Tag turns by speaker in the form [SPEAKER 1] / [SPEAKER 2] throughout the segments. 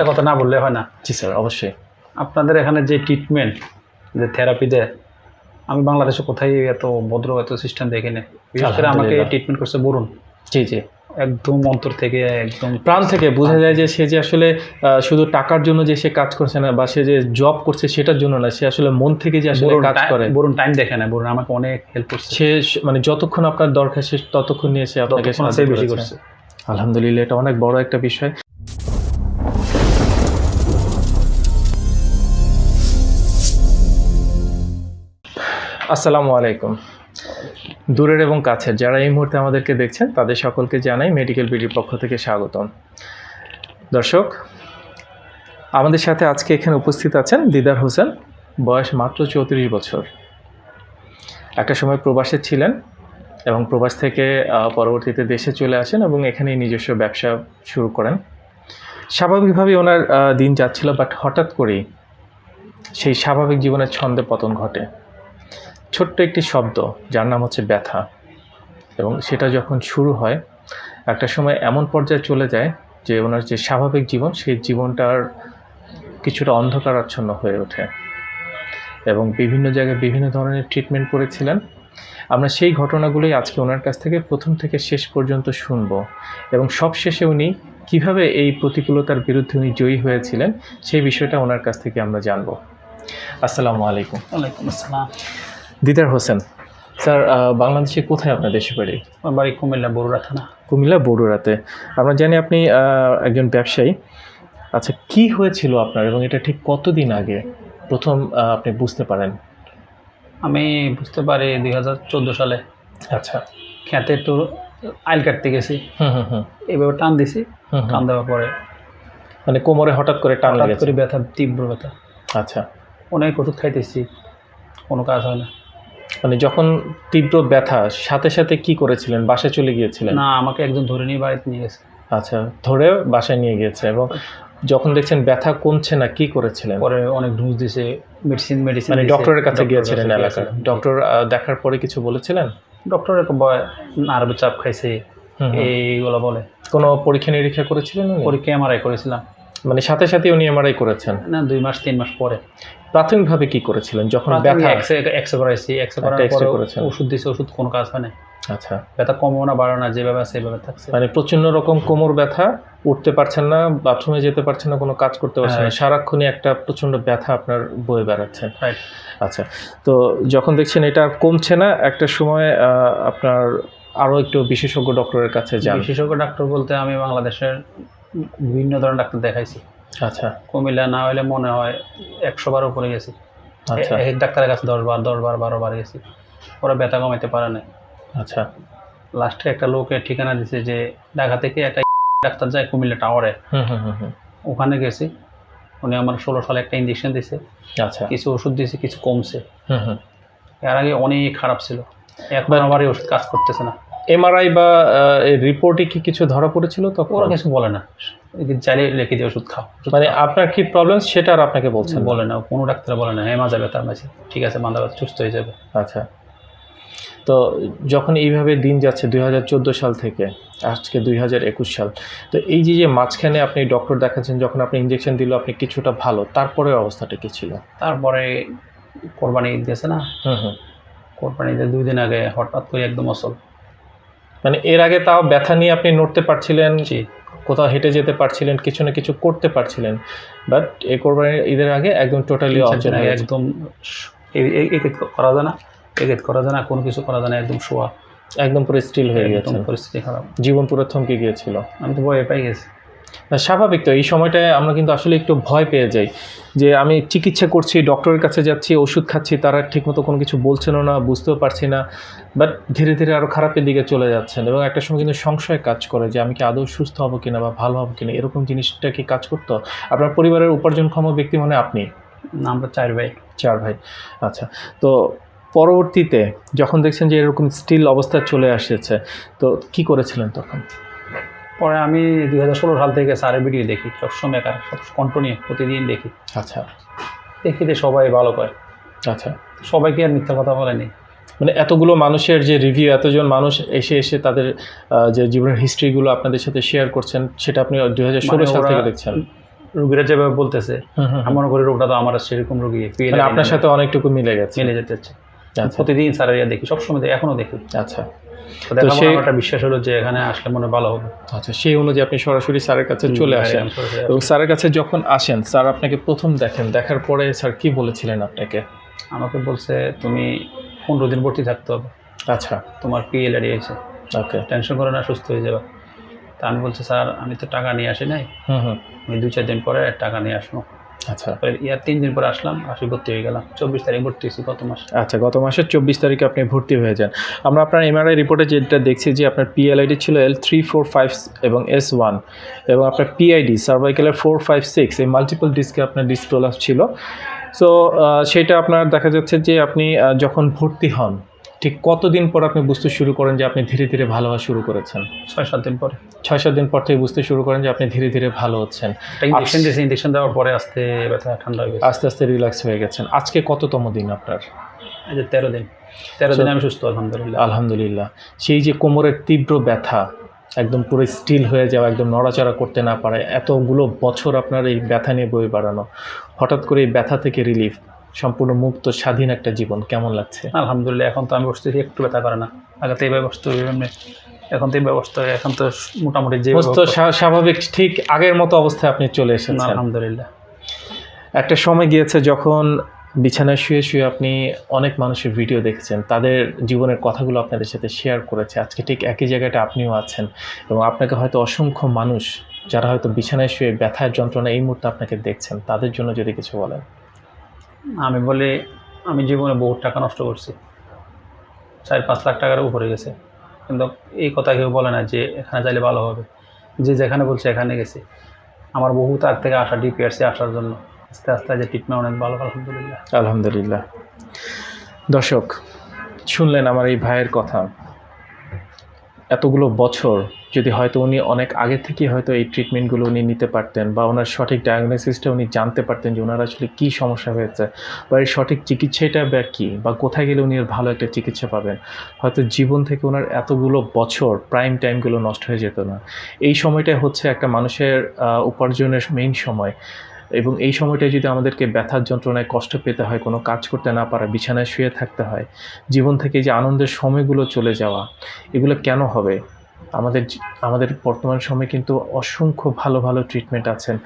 [SPEAKER 1] একটা কথা না বললে হয় না।
[SPEAKER 2] জি স্যার অবশ্যই।
[SPEAKER 1] আপনাদের এখানে যে ট্রিটমেন্ট যে থেরাপি দেয় আমি বাংলাদেশে কোথায় এত ভদ্র এত সিস্টেম দেখিনি। বিশেষ করে আমাকে ট্রিটমেন্ট করছে বরুণ।
[SPEAKER 2] জি জি।
[SPEAKER 1] একদম অন্তর থেকে একদম
[SPEAKER 2] প্রাণ থেকে বোঝা যায় যে সে যে আসলে শুধু টাকার জন্য যে সে কাজ করছে না বা সে যে জব করছে সেটার জন্য না সে আসলে মন থেকে যে আসলে কাজ করে।
[SPEAKER 1] বরুণ টাইম দেখে না বরুণ আমাকে অনেক হেল্প করছে।
[SPEAKER 2] সে মানে যতক্ষণ আপনার দরকার সে ততক্ষণ নিয়ে সে আপনাকে
[SPEAKER 1] বেশি।
[SPEAKER 2] করছে। আলহামদুলিল্লাহ এটা অনেক বড় একটা বিষয়। আসসালামু আলাইকুম। দূরের এবং কাছের যারা এই মুহূর্তে আমাদেরকে দেখছেন, তাদের সকলকে জানাই মেডিকেল বিডির পক্ষ থেকে স্বাগতম। দর্শক, আমাদের সাথে আজকে এখানে উপস্থিত আছেন দিদার হোসেন, বয়স মাত্র চৌত্রিশ বছর। একটা সময় প্রবাসে ছিলেন এবং প্রবাস থেকে পরবর্তীতে দেশে চলে আসেন এবং এখানেই নিজস্ব ব্যবসা শুরু করেন। স্বাভাবিকভাবেই ওনার দিন যাচ্ছিল, বাট হঠাৎ করেই সেই স্বাভাবিক জীবনের ছন্দে পতন ঘটে। ছোট্ট একটি শব্দ, যার নাম হচ্ছে ব্যথা। এবং সেটা যখন শুরু হয়, একটা সময় এমন পর্যায়ে চলে যায় যে ওনার যে স্বাভাবিক জীবন, সেই জীবনটার কিছুটা অন্ধকারাচ্ছন্ন হয়ে ওঠে। এবং বিভিন্ন জায়গায় বিভিন্ন ধরনের ট্রিটমেন্ট করেছিলেন। আমরা সেই ঘটনাগুলোই আজকে ওনার কাছ থেকে প্রথম থেকে শেষ পর্যন্ত শুনব। এবং সব শেষে উনি কীভাবে এই প্রতিকূলতার বিরুদ্ধে উনি জয়ী হয়েছিলেন, সেই বিষয়টা ওনার কাছ থেকে আমরা জানব। আসসালামু আলাইকুম।
[SPEAKER 1] ওয়ালাইকুম আসসালাম।
[SPEAKER 2] দিদার হোসেন। স্যার বাংলাদেশে কোথায় আপনার দেশে বাড়ি?
[SPEAKER 1] আমার বাড়ি কুমিল্লা বড়ুরা থানা।
[SPEAKER 2] কুমিল্লা বড়ুরাতে আমরা জানি আপনি একজন ব্যবসায়ী। আচ্ছা কি হয়েছিল আপনার এবং এটা ঠিক কতদিন আগে? প্রথম আপনি বুঝতে পারেন।
[SPEAKER 1] আমি বুঝতে পারি দুই হাজার চোদ্দ সালে।
[SPEAKER 2] আচ্ছা।
[SPEAKER 1] খেতে একটু আইল কাটতে গেছি।
[SPEAKER 2] হুম হুম হুম।
[SPEAKER 1] এইভাবে টান দিছি। টান দেওয়ার পরে।
[SPEAKER 2] মানে কোমরে হঠাৎ করে টান
[SPEAKER 1] করে ব্যথা তীব্র ব্যথা।
[SPEAKER 2] আচ্ছা।
[SPEAKER 1] অনেক ওষুধ খাইতেছি কোনো কাজ হয় না।
[SPEAKER 2] মানে যখন তীব্র ব্যথা সাথে সাথে কি করেছিলেন? বাসায় চলে গিয়েছিলেন?
[SPEAKER 1] না আমাকে একজন ধরে নিয়ে বাড়িতে নিয়ে গেছে।
[SPEAKER 2] আচ্ছা ধরে বাসায় নিয়ে গিয়েছে এবং যখন দেখছেন ব্যথা কমছে না কি করেছিলেন?
[SPEAKER 1] পরে অনেক ডোজ দিছে মেডিসিন মেডিসিন
[SPEAKER 2] মানে ডক্টরের কাছে গিয়েছিলেন এলাকার। ডক্টর দেখার পরে কিছু বলেছিলেন?
[SPEAKER 1] ডক্টর ভয় নার্ভ চাপ খাইছে। এইগুলো বলে।
[SPEAKER 2] কোনো পরীক্ষা নিরীক্ষা করেছিলেন?
[SPEAKER 1] পরীক্ষা এমআরআই করেছিলাম।
[SPEAKER 2] মানে সাথে সাথে উনি এমআরআই করেছেন।
[SPEAKER 1] না দুই মাস তিন মাস পরে।
[SPEAKER 2] প্রাথমিকভাবে কি করেছিলেন? যখন ব্যথা
[SPEAKER 1] এক্সরে করাইছি এক্সরে করার পরে ওষুধ দিছে ওষুধ কোনো কাজ হয় না
[SPEAKER 2] আচ্ছা।
[SPEAKER 1] ব্যথা কমও না বাড়ো না যেভাবে আছে সেভাবে থাকছে।
[SPEAKER 2] মানে প্রচণ্ড রকম কোমর ব্যথা উঠতে পারছেন না বাথরুমে যেতে পারছেন না কোনো কাজ করতে পারছেন না
[SPEAKER 1] হ্যাঁ।
[SPEAKER 2] সারাক্ষণই একটা প্রচণ্ড ব্যথা আপনার বয়ে বেড়াচ্ছেন
[SPEAKER 1] রাইট
[SPEAKER 2] আচ্ছা তো যখন দেখছেন এটা কমছে না একটা সময় আহ, আপনার আরও একটু বিশেষজ্ঞ ডক্টরের কাছে যান।
[SPEAKER 1] বিশেষজ্ঞ ডাক্তার বলতে আমি বাংলাদেশের বিভিন্ন ধরনের ডাক্তার দেখাইছি।
[SPEAKER 2] আচ্ছা।
[SPEAKER 1] কুমিল্লা না হলে মনে হয় একশো বার উপরে গেছি।
[SPEAKER 2] আচ্ছা।
[SPEAKER 1] এক ডাক্তারের কাছে দশ বার দশ বার বারো বার গেছি। ওরা ব্যথা কমাইতে পারে না
[SPEAKER 2] আচ্ছা।
[SPEAKER 1] লাস্টে একটা লোকের ঠিকানা দিছে যে ঢাকা থেকে একটা ডাক্তার যায় কুমিল্লা টাওয়ারে। ওখানে গেছি। উনি আমার ষোলো সালে একটা ইঞ্জেকশন দিছে।
[SPEAKER 2] আচ্ছা।
[SPEAKER 1] কিছু ওষুধ দিয়েছে কিছু কমছে। এর আগে অনেক খারাপ ছিল। এখন
[SPEAKER 2] But-
[SPEAKER 1] আবার এই ওষুধ কাজ করতেছে না।
[SPEAKER 2] এমআরআই বা রিপোর্টে কি কিছু ধরা পড়েছিল তখন?
[SPEAKER 1] ওরা কিছু বলে না। চাইলে লিখে দিয়ে ওষুধ খাও
[SPEAKER 2] মানে আপনার কি প্রবলেম সেটা আর আপনাকে বলছেন না?
[SPEAKER 1] বলে না কোনো ডাক্তার বলে না হ্যাঁ মাজা ব্যথা মাঝে। ঠিক আছে মাথা ব্যথা সুস্থ হয়ে যাবে।
[SPEAKER 2] আচ্ছা। তো যখন এইভাবে দিন যাচ্ছে দুই হাজার চোদ্দ সাল থেকে আজকে দুই হাজার একুশ সাল তো এই যে যে মাঝখানে আপনি ডক্টর দেখাচ্ছেন যখন আপনি ইঞ্জেকশন দিল আপনি কিছুটা ভালো তারপরে অবস্থাটা কি ছিল?
[SPEAKER 1] তারপরে কোরবানি ঈদ গেছে না?
[SPEAKER 2] হুম হুম।
[SPEAKER 1] কোরবানি ঈদের দুই দিন আগে হঠাৎ করে একদম অসল।
[SPEAKER 2] মানে এর আগে তাও ব্যথা নিয়ে আপনি নড়তে পারছিলেন
[SPEAKER 1] জি।
[SPEAKER 2] কোথাও হেঁটে যেতে পারছিলেন কিছু না কিছু করতে পারছিলেন। বাট এ কোরবানির ঈদের আগে একদম টোটালি গেছে।
[SPEAKER 1] একদম করা যায় না এগেট করা যায় না কোনো কিছু করা যায় না একদম শোয়া।
[SPEAKER 2] একদম পুরো স্টিল হয়ে গেছে
[SPEAKER 1] পরিস্থিতি খারাপ
[SPEAKER 2] জীবন পুরো থমকে গিয়েছিল।
[SPEAKER 1] আমি তো ভয়ে পাই গেছি।
[SPEAKER 2] স্বাভাবিক তো এই সময়টায় আমরা কিন্তু আসলে একটু ভয় পেয়ে যাই। যে আমি চিকিৎসা করছি ডক্টরের কাছে যাচ্ছি ওষুধ খাচ্ছি তারা ঠিকমতো কোনো কিছু বলছেনও না বুঝতেও পারছি না বাট ধীরে ধীরে আরও খারাপের দিকে চলে যাচ্ছেন এবং একটা সময় কিন্তু সংশয় কাজ করে যে আমি কি আদৌ সুস্থ হব কিনা বা ভালো হব কিনা এরকম জিনিসটা কি কাজ করতো? আপনার পরিবারের উপার্জনক্ষম ব্যক্তি মানে আপনি?
[SPEAKER 1] আমরা চার ভাই।
[SPEAKER 2] চার ভাই আচ্ছা তো পরবর্তীতে যখন দেখছেন যে এরকম স্টিল অবস্থা চলে আসছে তো কি করেছিলেন তখন?
[SPEAKER 1] পরে আমি দুই হাজার ষোলো সাল থেকে স্যারের ভিডিও দেখি সবসময় একা সব কন্টিনিউ প্রতিদিন দেখি।
[SPEAKER 2] আচ্ছা।
[SPEAKER 1] দেখি যে সবাই ভালো করে।
[SPEAKER 2] আচ্ছা।
[SPEAKER 1] সবাইকে আর মিথ্যা কথা বলেনি
[SPEAKER 2] মানে এতগুলো মানুষের যে রিভিউ এতজন মানুষ এসে এসে তাদের যে জীবনের হিস্ট্রিগুলো আপনাদের সাথে শেয়ার করছেন সেটা আপনি দুই হাজার ষোলো
[SPEAKER 1] মানে
[SPEAKER 2] সাল থেকে দেখছেন।
[SPEAKER 1] রুগীরা যেভাবে বলতেছে
[SPEAKER 2] হুম, হুম,
[SPEAKER 1] আমি মনে করি রোগটা তো আমার সেরকম রোগী
[SPEAKER 2] মানে আপনার সাথে অনেকটুকু মিলে গেছে।
[SPEAKER 1] মিলে যেতে হচ্ছে।
[SPEAKER 2] আচ্ছা।
[SPEAKER 1] প্রতিদিন স্যারের দেখি সবসময় দেখি এখনও দেখি।
[SPEAKER 2] আচ্ছা।
[SPEAKER 1] তো
[SPEAKER 2] সেই-
[SPEAKER 1] একটা বিশ্বাস হলো যে এখানে আসলে মনে ভালো হবে।
[SPEAKER 2] আচ্ছা সেই অনুযায়ী আপনি সরাসরি স্যারের কাছে চলে আসেন। এবং স্যারের কাছে যখন আসেন স্যার আপনাকে প্রথম দেখেন দেখার পরে স্যার কি বলেছিলেন আপনাকে?
[SPEAKER 1] আমাকে বলছে তুমি পনেরো দিন ভর্তি থাকতে হবে।
[SPEAKER 2] আচ্ছা।
[SPEAKER 1] তোমার পিএলআডি আছে
[SPEAKER 2] ওকে।
[SPEAKER 1] টেনশন করে না সুস্থ হয়ে যাবে। তা আমি বলছি স্যার আমি তো টাকা নিয়ে আসি নাই।
[SPEAKER 2] হুম হুম।
[SPEAKER 1] আমি দুই চার দিন পরে টাকা নিয়ে আসব।
[SPEAKER 2] আচ্ছা।
[SPEAKER 1] ইয়ার তিন দিন পরে আসলাম আসি ভর্তি হয়ে গেলাম। চব্বিশ তারিখ ভর্তি হয়েছি গত মাস।
[SPEAKER 2] আচ্ছা গত মাসের চব্বিশ তারিখে আপনি ভর্তি হয়ে যান। আমরা আপনার এমআরআই রিপোর্টে যেটা দেখছি যে আপনার পিএলআইডি ছিল এল থ্রি ফোর ফাইভ এবং এস ওয়ান এবং আপনার পিআইডি সার্ভাইকেলের ফোর ফাইভ সিক্স এই মাল্টিপল ডিস্কে আপনার ডিসপ্রোলাস ছিল। সো সেটা আপনার দেখা যাচ্ছে যে আপনি যখন ভর্তি হন ঠিক কতদিন পর আপনি বুঝতে শুরু করেন যে আপনি ধীরে ধীরে ভালো হওয়া শুরু করেছেন?
[SPEAKER 1] ছয় সাত দিন পরে।
[SPEAKER 2] ছয় সাত দিন পর থেকে বুঝতে শুরু করেন যে আপনি ধীরে ধীরে ভালো হচ্ছেন।
[SPEAKER 1] ইঞ্জেকশন দিয়েছি ইঞ্জেকশন দেওয়ার পরে আস্তে ব্যথা ঠান্ডা হয়ে গেছে।
[SPEAKER 2] আস্তে আস্তে রিল্যাক্স হয়ে গেছেন। আজকে কততম দিন আপনার?
[SPEAKER 1] এই যে তেরো দিন। তেরো দিন আমি সুস্থ আলহামদুলিল্লাহ।
[SPEAKER 2] আলহামদুলিল্লাহ। সেই যে কোমরের তীব্র ব্যথা একদম পুরো স্টিল হয়ে যাওয়া একদম নড়াচড়া করতে না পারে এতগুলো বছর আপনার এই ব্যথা নিয়ে বয়ে বাড়ানো হঠাৎ করে এই ব্যথা থেকে রিলিফ সম্পূর্ণ মুক্ত স্বাধীন একটা জীবন। কেমন লাগছে?
[SPEAKER 1] আলহামদুলিল্লাহ এখন তো আমি বসতেছি একটু ব্যথা করে না। আগে তো এইভাবে বসতে হবে এমনি এখন তো এই ব্যবস্থা এখন তো মোটামুটি যে
[SPEAKER 2] স্বাভাবিক ঠিক আগের মতো অবস্থায় আপনি চলে এসেছেন।
[SPEAKER 1] আলহামদুলিল্লাহ।
[SPEAKER 2] একটা সময় গিয়েছে যখন বিছানায় শুয়ে শুয়ে আপনি অনেক মানুষের ভিডিও দেখেছেন তাদের জীবনের কথাগুলো আপনাদের সাথে শেয়ার করেছে। আজকে ঠিক একই জায়গাটা আপনিও আছেন এবং আপনাকে হয়তো অসংখ্য মানুষ যারা হয়তো বিছানায় শুয়ে ব্যথার যন্ত্রণা এই মুহূর্তে আপনাকে দেখছেন তাদের জন্য যদি কিছু বলেন।
[SPEAKER 1] আমি বলি, আমি জীবনে বহুত টাকা নষ্ট করছি। চার পাঁচ লাখ টাকার উপরে গেছে। কিন্তু এই কথা কেউ বলে না যে এখানে যাইলে ভালো হবে। যে যেখানে বলছে এখানে গেছি। আমার বহু তার থেকে আসা ডিপিআরসি আসার জন্য। আস্তে আস্তে যে ট্রিটমেন্ট অনেক ভালো, আলহামদুলিল্লাহ।
[SPEAKER 2] আলহামদুলিল্লাহ। দর্শক, শুনলেন আমার এই ভাইয়ের কথা। এতগুলো বছর যদি হয়তো উনি অনেক আগে থেকে হয়তো এই ট্রিটমেন্টগুলো উনি নিতে পারতেন বা ওনার সঠিক ডায়াগনোসিসটা উনি জানতে পারতেন যে ওনার আসলে কী সমস্যা হয়েছে বা এর সঠিক চিকিৎসাটা বা কী বা কোথায় গেলে উনি ভালো একটা চিকিৎসা পাবেন। হয়তো জীবন থেকে ওনার এতগুলো বছর প্রাইম টাইমগুলো নষ্ট হয়ে যেত না। এই সময়টা হচ্ছে একটা মানুষের উপার্জনের মেইন সময়। এবং এই সময়টায় যদি আমাদেরকে ব্যথার যন্ত্রণায় কষ্ট পেতে হয়, কোনো কাজ করতে না পারা, বিছানায় শুয়ে থাকতে হয়, জীবন থেকে যে আনন্দের সময়গুলো চলে যাওয়া, এগুলো কেন হবে? আমাদের আমাদের বর্তমান সময়ে কিন্তু অসংখ্য ভালো ভালো ট্রিটমেন্ট আছেন,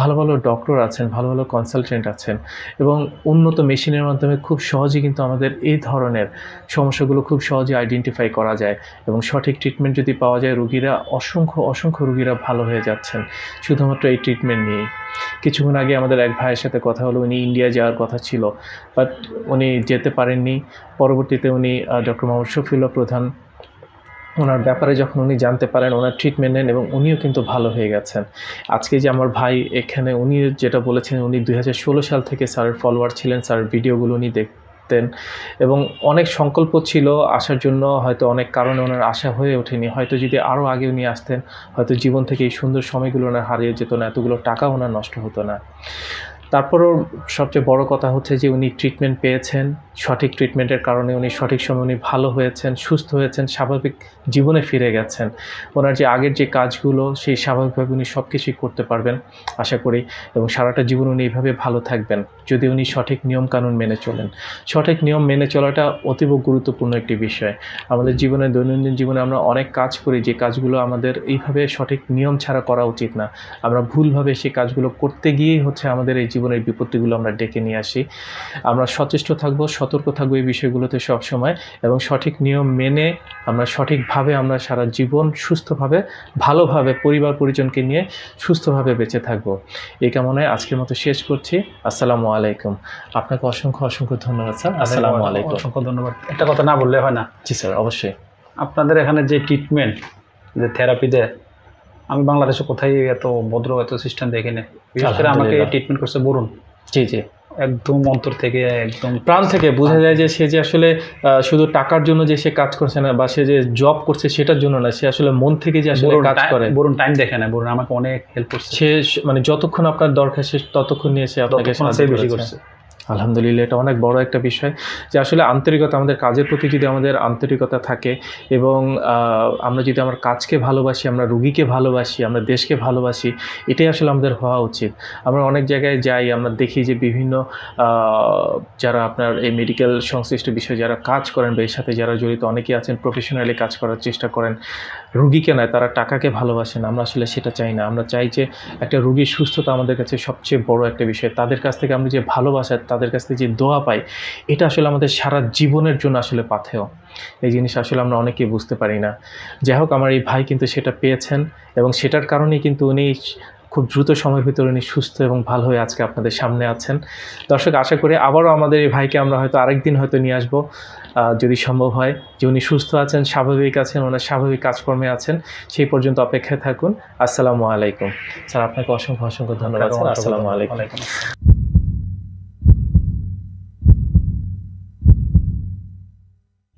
[SPEAKER 2] ভালো ভালো ডক্টর আছেন, ভালো ভালো কনসালটেন্ট আছেন এবং উন্নত মেশিনের মাধ্যমে খুব সহজে কিন্তু আমাদের এই ধরনের সমস্যাগুলো খুব সহজে আইডেন্টিফাই করা যায় এবং সঠিক ট্রিটমেন্ট যদি পাওয়া যায়, রুগীরা অসংখ্য অসংখ্য রুগীরা ভালো হয়ে যাচ্ছেন শুধুমাত্র এই ট্রিটমেন্ট নিয়েই। কিছুক্ষণ আগে আমাদের এক ভাইয়ের সাথে কথা হলো, উনি ইন্ডিয়া যাওয়ার কথা ছিল বাট উনি যেতে পারেননি, পরবর্তীতে উনি ডক্টর মোহাম্মদ শফিউল্লাহ প্রধান ওনার ব্যাপারে যখন উনি জানতে পারেন, ওনার ট্রিটমেন্ট নেন এবং উনিও কিন্তু ভালো হয়ে গেছেন। আজকে যে আমার ভাই এখানে, উনি যেটা বলেছেন, উনি দুই হাজার ষোলো সাল থেকে স্যারের ফলোয়ার ছিলেন, স্যারের ভিডিওগুলো উনি দেখতেন এবং অনেক সংকল্প ছিল আসার জন্য, হয়তো অনেক কারণে ওনার আশা হয়ে ওঠেনি। হয়তো যদি আরও আগে উনি আসতেন, হয়তো জীবন থেকে এই সুন্দর সময়গুলো ওনার হারিয়ে যেত না, এতগুলো টাকা ওনার নষ্ট হতো না। তারপরও সবচেয়ে বড় কথা হচ্ছে যে উনি ট্রিটমেন্ট পেয়েছেন, সঠিক ট্রিটমেন্টের কারণে উনি সঠিক সময় উনি ভালো হয়েছেন, সুস্থ হয়েছেন, স্বাভাবিক জীবনে ফিরে গেছেন। ওনার যে আগের যে কাজগুলো, সেই স্বাভাবিকভাবে উনি সব কিছুই করতে পারবেন, আশা করি, এবং সারাটা জীবন উনি এইভাবে ভালো থাকবেন, যদি উনি সঠিক নিয়মকানুন মেনে চলেন। সঠিক নিয়ম মেনে চলাটা অতীব গুরুত্বপূর্ণ একটি বিষয়। আমাদের জীবনে, দৈনন্দিন জীবনে আমরা অনেক কাজ করি, যে কাজগুলো আমাদের এইভাবে সঠিক নিয়ম ছাড়া করা উচিত না। আমরা ভুলভাবে সেই কাজগুলো করতে গিয়েই হচ্ছে আমাদের এই জীবনের বিপত্তিগুলো আমরা ডেকে নিয়ে আসি। আমরা সচেষ্ট থাকব সতর্ক থাকব এই বিষয়গুলোতে সবসময় এবং সঠিক নিয়ম মেনে আমরা সঠিকভাবে আমরা সারা জীবন সুস্থভাবে ভালোভাবে পরিবার পরিজনকে নিয়ে সুস্থভাবে বেঁচে থাকব। এই কামনায় আজকের মতো শেষ করছি। আসসালামু আলাইকুম। আপনাকে অসংখ্য অসংখ্য ধন্যবাদ স্যার। আসসালামু আলাইকুম।
[SPEAKER 1] অসংখ্য ধন্যবাদ। একটা কথা না বললে হয় না।
[SPEAKER 2] জি স্যার অবশ্যই।
[SPEAKER 1] আপনাদের এখানে যে ট্রিটমেন্ট যে থেরাপি দেয় আমি বাংলাদেশে কোথায় এত ভদ্র এত সিস্টেম বিশেষ করে আমাকে ট্রিটমেন্ট করছে বরুণ।
[SPEAKER 2] জি জি।
[SPEAKER 1] একদম অন্তর থেকে একদম
[SPEAKER 2] প্রাণ থেকে বোঝা যায় যে সে যে আসলে শুধু টাকার জন্য যে সে কাজ করছে না বা সে যে জব করছে সেটার জন্য না সে আসলে মন থেকে যে আসলে কাজ করে।
[SPEAKER 1] বরুণ টাইম দেখে না বরুণ আমাকে অনেক হেল্প করছে।
[SPEAKER 2] সে মানে যতক্ষণ আপনার দরকার সে ততক্ষণ নিয়ে সে আপনাকে
[SPEAKER 1] বেশি
[SPEAKER 2] করেছে। আলহামদুলিল্লাহ, এটা অনেক বড় একটা বিষয় যে আসলে আন্তরিকতা আমাদের কাজের প্রতি যদি আমাদের আন্তরিকতা থাকে এবং আমরা যদি আমার কাজকে ভালোবাসি, আমরা রুগীকে ভালোবাসি, আমরা দেশকে ভালোবাসি, এটাই আসলে আমাদের হওয়া উচিত। আমরা অনেক জায়গায় যাই, আমরা দেখি যে বিভিন্ন যারা আপনার এই মেডিকেল সংশ্লিষ্ট বিষয়ে যারা কাজ করেন বা এর সাথে যারা জড়িত অনেকেই আছেন প্রফেশনালি কাজ করার চেষ্টা করেন। রুগীকে নয়, তারা টাকাকে ভালোবাসেন, আমরা আসলে সেটা চাই না। আমরা চাই যে একটা রুগীর সুস্থতা আমাদের কাছে সবচেয়ে বড় একটা বিষয়। তাদের কাছ থেকে আমরা যে ভালোবাসা তাদের কাছ থেকে যে দোয়া পাই এটা আসলে আমাদের সারা জীবনের জন্য আসলে পাথেয়। এই জিনিস আসলে আমরা অনেকেই বুঝতে পারি না। যাই হোক আমার এই ভাই কিন্তু সেটা পেয়েছেন এবং সেটার কারণেই কিন্তু উনি খুব দ্রুত সময়ের ভিতরে উনি সুস্থ এবং ভালো হয়ে আজকে আপনাদের সামনে আছেন। দর্শক আশা করি আবারও আমাদের এই ভাইকে আমরা হয়তো আরেকদিন হয়তো নিয়ে আসব। যদি সম্ভব হয় যে উনি সুস্থ আছেন স্বাভাবিক আছেন ওনার স্বাভাবিক কাজকর্মে আছেন সেই পর্যন্ত অপেক্ষায় থাকুন। আসসালামু আলাইকুম। স্যার আপনাকে অসংখ্য অসংখ্য ধন্যবাদ আসসালামু আলাইকুম
[SPEAKER 1] ওয়ালাইকুম আসসালাম।